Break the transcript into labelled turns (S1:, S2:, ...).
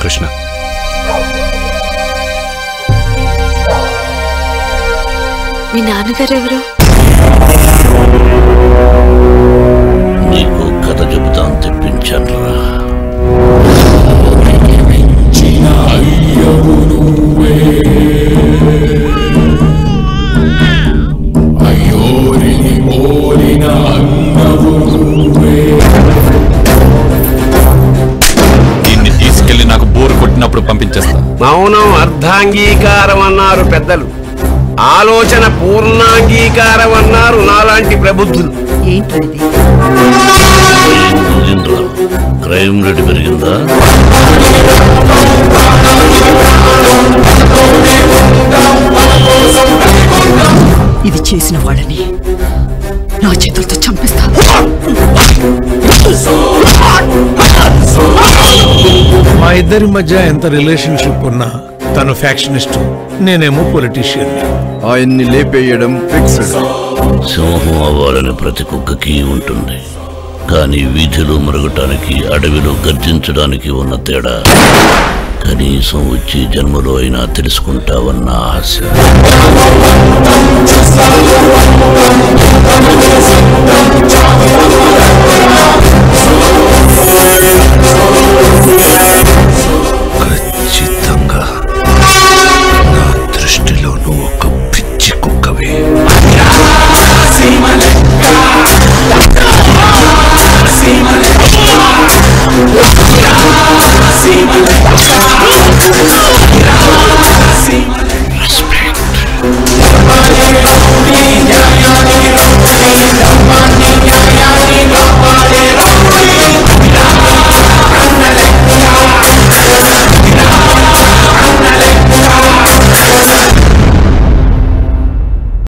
S1: కృష్ణ
S2: మీ నాన్నగారు ఎవరు
S3: నీకు కథ చెబుతాను తెప్పించాను రా
S1: కొట్టినప్పుడు పంపించేస్తా.
S4: మౌనం అర్ధాంగీకారం అన్నారు పెద్దలు. ఆలోచన పూర్ణాంగీకారం అన్నారు నాలాంటి ప్రబుద్ధులు.
S5: ఏంటది?
S3: క్రైమ్ రేట్ పెరిగిందా?
S5: ఇది చేసిన వాళ్ళని నా చేతులతో చంపిస్తా.
S6: మా ఇద్దరి మధ్య ఎంత రిలేషన్షిప్ ఉన్నా తను ఫ్యాక్షనిస్ట్ నేనేమో పొలిటీషియన్
S7: ఆయన్ని లేపేయడం ఫిక్స్డ్
S3: సింహం అవ్వాలని ప్రతి కుక్కకి ఉంటుంది. కానీ వీధిలో మరగటానికి అడవిలో గర్జించడానికి ఉన్న తేడా. కనీసం వచ్చే జన్మలో అయినా తెలుసుకుంటావన్న ఆశ.